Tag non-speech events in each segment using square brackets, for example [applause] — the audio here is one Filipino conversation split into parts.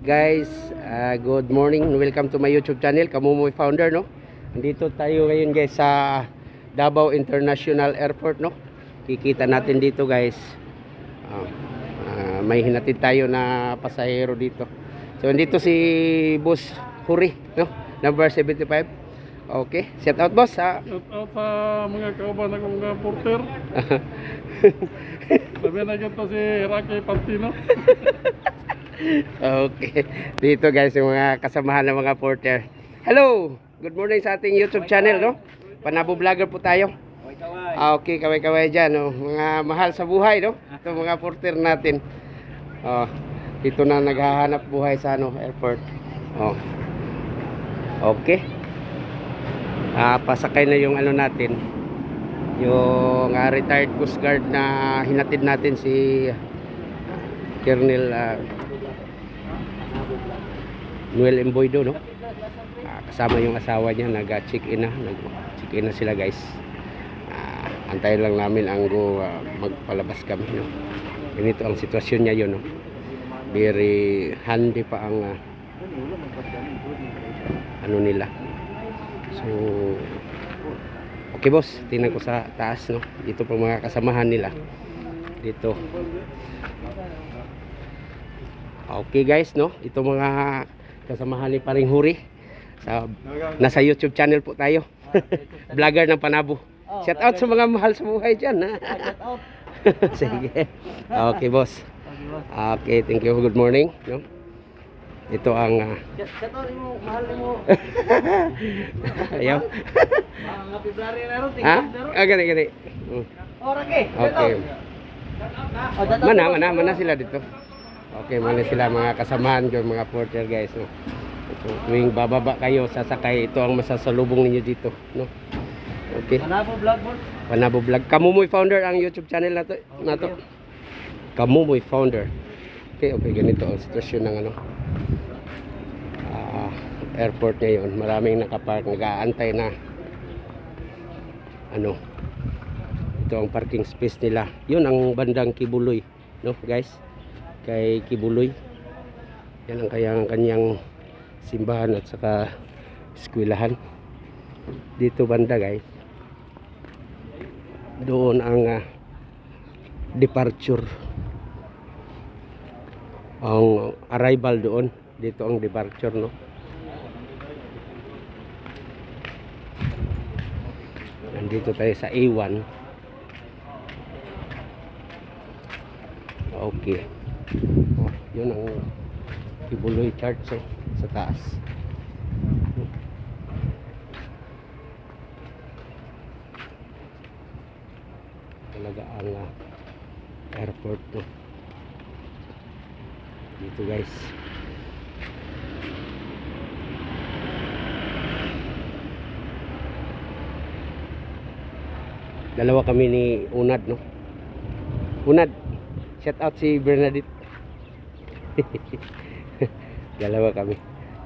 Guys, ah, good morning. Welcome to my YouTube channel, Kamumoy Founder, no? Nandito tayo ngayon guys sa Davao International Airport, no? Kikita natin dito guys. Ah, ah, may hinatid tayo na pasahero dito. So, nandito si Boss Huri, no? Number 75. Okay, shout out boss ha. Shout out sa mga kauban akong mga porter. [laughs] Sabi na ganito si Rocky Pantino. [laughs] Okay. Dito guys, yung mga kasamahan ng mga porter. Hello! Good morning sa ating YouTube channel, no? Panabo Vlogger po tayo. Ah, okay, kaway-kaway dyan, no? Mga mahal sa buhay, no? Ito mga porter natin. Oh, dito na naghahanap buhay sa ano, airport. Oh. Okay. Ah, pasakay na yung ano natin. Yung ah, retired Coast Guard na hinatid natin si Colonel ah, Noel Emboydo no? Ah, kasama yung asawa niya nag-check in na nag-check in na sila guys. Ah, antayin lang namin ang go ah, magpalabas kami no? Ganito ang sitwasyon niya yun no? Very handy pa ang ah, ano nila. So okay boss. Tingnan ko sa taas no? Dito pa mga kasamahan nila. Dito. Okay guys, no? Ito mga kasamahan ni Paring Huri. Sa, nasa YouTube channel po tayo. [laughs] Vlogger ng Panabo. Shout out sa mga mahal sa buhay dyan. Ha? [laughs] Sige. Okay boss. Okay, thank you. Good morning. No? Ito ang... ah, Shout out mo, mahal mo. [laughs] ayaw. Mga February na ron, ha? tingnan na ron. Ah, gani, gani. Mm. Ora ke. Okay. Oh, Mana, mana, mana sila dito. Okay, mana sila mga kasamahan ko, mga porter guys. No? So, tuwing bababa kayo, sasakay, ito ang masasalubong ninyo dito. No? Okay. Manabo vlog boss. Panabo Vlog. Kamumoy Founder ang YouTube channel na to. Na to. Kamumoy Founder. Okay, okay. Ganito ang sitwasyon ng ano. ah, airport ngayon. Maraming nakapark. Nag-aantay na. Ano. Ito ang parking space nila. Yun ang bandang Kibuloy. No, guys? Kay Kibuloy. Yan ang kanyang, kanyang simbahan at saka eskwelahan. Dito banda, guys. Doon ang ah, departure. Ang arrival doon dito ang departure no? Nandito tayo sa A1 okay oh, yun ang Kibuloy Church oh, sa taas. Talaga ang ah, airport no? Dito guys. Dalawa kami ni Unad no? Unad shout out si Bernadette [laughs] dalawa kami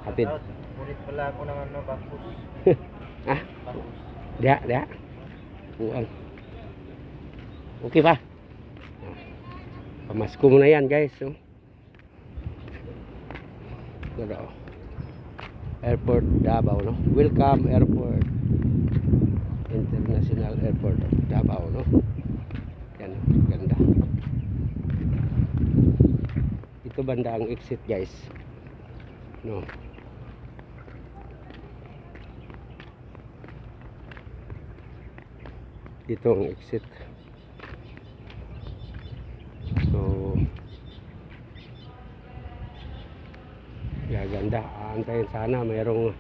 hatid Ulit pala ako ng ano, backus. [laughs] ah Backus. Dia, dia. Buang. Okay pa? Pamasko mo na yan, guys. Oh. Ganda, oh. Airport Davao, no? Welcome Airport. International Airport of Davao, no? Yan, ganda. Ito banda ang exit, guys. No. dito ang exit. So gaganda. Aantayin sana. Mayroong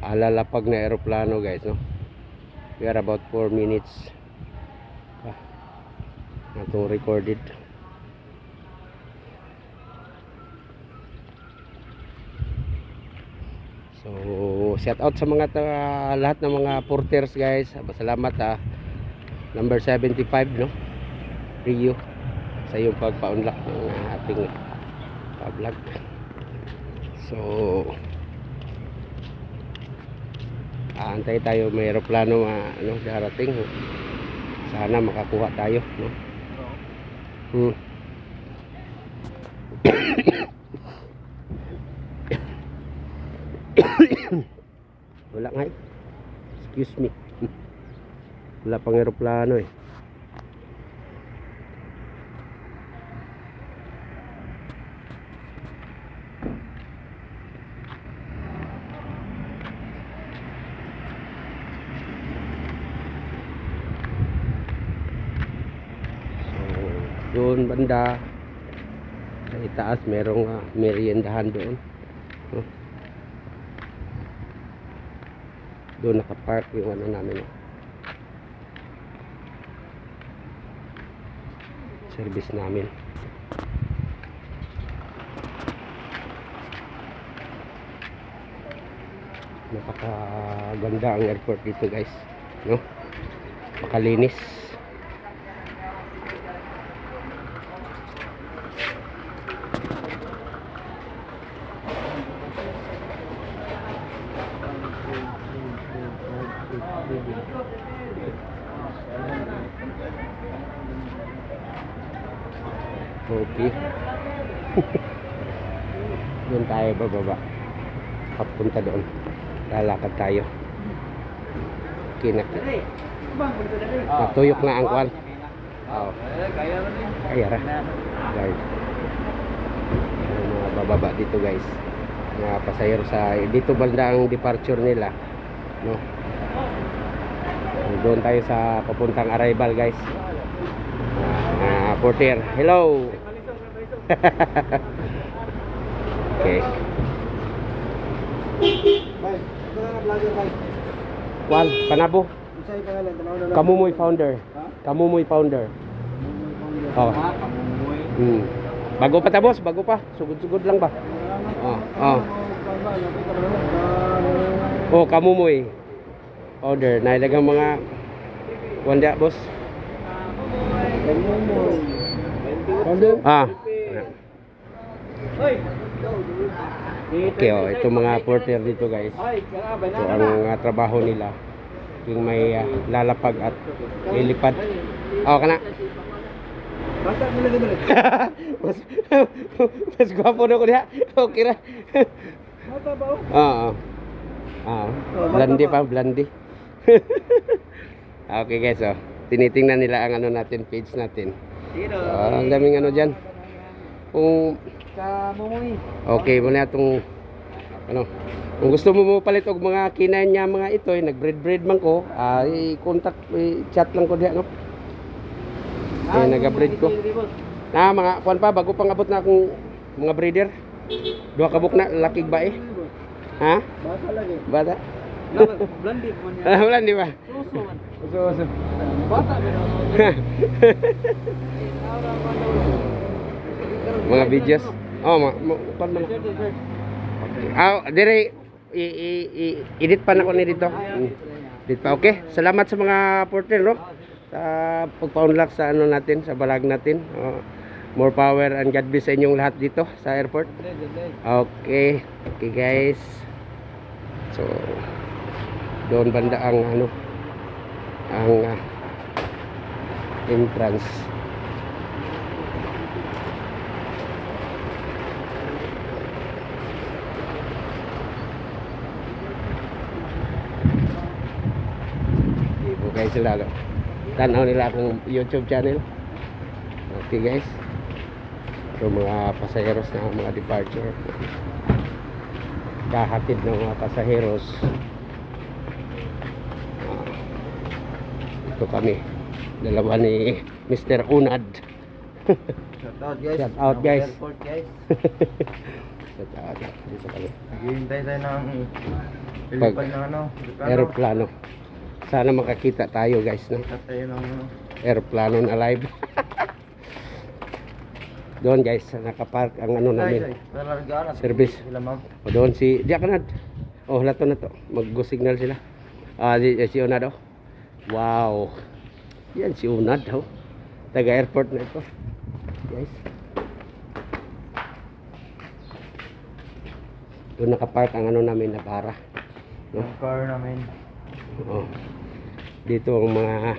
alalapag na aeroplano guys no? We are about 4 minutes. Ah, natong recorded so shout out sa mga ta- lahat ng mga porters guys. Salamat ah. Number 75 no? Rio sa iyong pagpa-unlock ng ating uh, vlog. So aantay tayo may aeroplano ma, ano, darating. Sana makakuha tayo no? Hmm. [coughs] nga eh. Excuse me. [laughs] Wala pang aeroplano eh. Doon banda sa itaas merong uh, meriendahan doon. No? Doon nakapark yung ano namin. Service namin. Napakaganda ang airport dito guys. No? Makalinis. Okay. [laughs] doon tayo bababa. Papunta doon. Lalakad tayo. Kinak. Natuyok na ang kwan. Oo. Kaya na rin. Kaya ra. Guys. Yung mga bababa dito guys. Mga pasahero sa dito banda ang departure nila. No. Doon tayo sa papuntang arrival guys. Ah, porter. Hello. [laughs] okay. Bay, ito na vlogger bay. Kwan, Panabo. Isa'y pangalan, tanaw na lang. Kamumoy founder. Ha? Kamumoy founder. Oh. Ah, kamumoy. Hmm. Bago pa tapos, bago pa. Sugod-sugod lang ba? Oh, oh. Oh, kamumoy. Order. Nailagang mga wanda, boss. Kamumoy. Ah. Okay, oh. Ito mga porter dito, guys. Ito ang uh, trabaho nila. Yung may uh, lalapag at lilipad. Oh, kana. Basta lang [laughs] dito. mas, [laughs] mas gwapo na ko niya. Okay ra. Mata ba oh? Oo. Ah, blandi pa, blandi. [laughs] okay guys, oh. Tinitingnan nila ang ano natin, page natin. So, ang daming ano dyan. Kung Kamumoy. okay mo na itong ano, kung gusto mo mo palit og mga kinain niya mga ito, eh, nag-breed-breed man ko, ah, i-contact, i-chat lang ko diha, no? Ah, Eh, naga-breed ko. Na mga kuan pa bago pang abot na akong mga breeder. Duha ka buk na lakig ba eh? Ha? Basta lagi. Bata? Blandi mo niya. Ah, wala di ba? Suso man. Uso, uso. Bata pero. [laughs] mga videos. Oh, ma, ma kuan man. Ah, dire i, i, i, edit pa na ko ni dito. Mm. Edit pa. Okay. Salamat sa mga porter, no? Sa pagpa-unlock sa ano natin, sa balag natin. Oh, more power and God bless sa inyong lahat dito sa airport. Okay. Okay, guys. So, doon banda ang ano ang ah, entrance. Guys sila no? Tanaw nila akong YouTube channel. Okay guys. So mga pasaheros na mga departure. Kahatid ng mga pasaheros. Ah, ito kami. Dalawa ni Mr. Unad. Shout out guys. Shout out, guys. Airport guys. Ito, ito, dito kami. Naghihintay tayo ng Pag- ng ano. Aeroplano. Sana makakita tayo guys no. Tayo ng ano. Aeroplano na live. Doon guys, nakapark ang ano namin. Service. O doon si, diya ka na. Oh, lato na to. Mag-go signal sila. Ah, di, eh, si Unad oh. Wow. Yan si Unad oh. Taga airport na ito. Guys. Doon nakapark ang ano namin na para. No? Yung car namin. Oh. Dito ang mga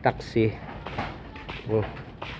taxi. Oh.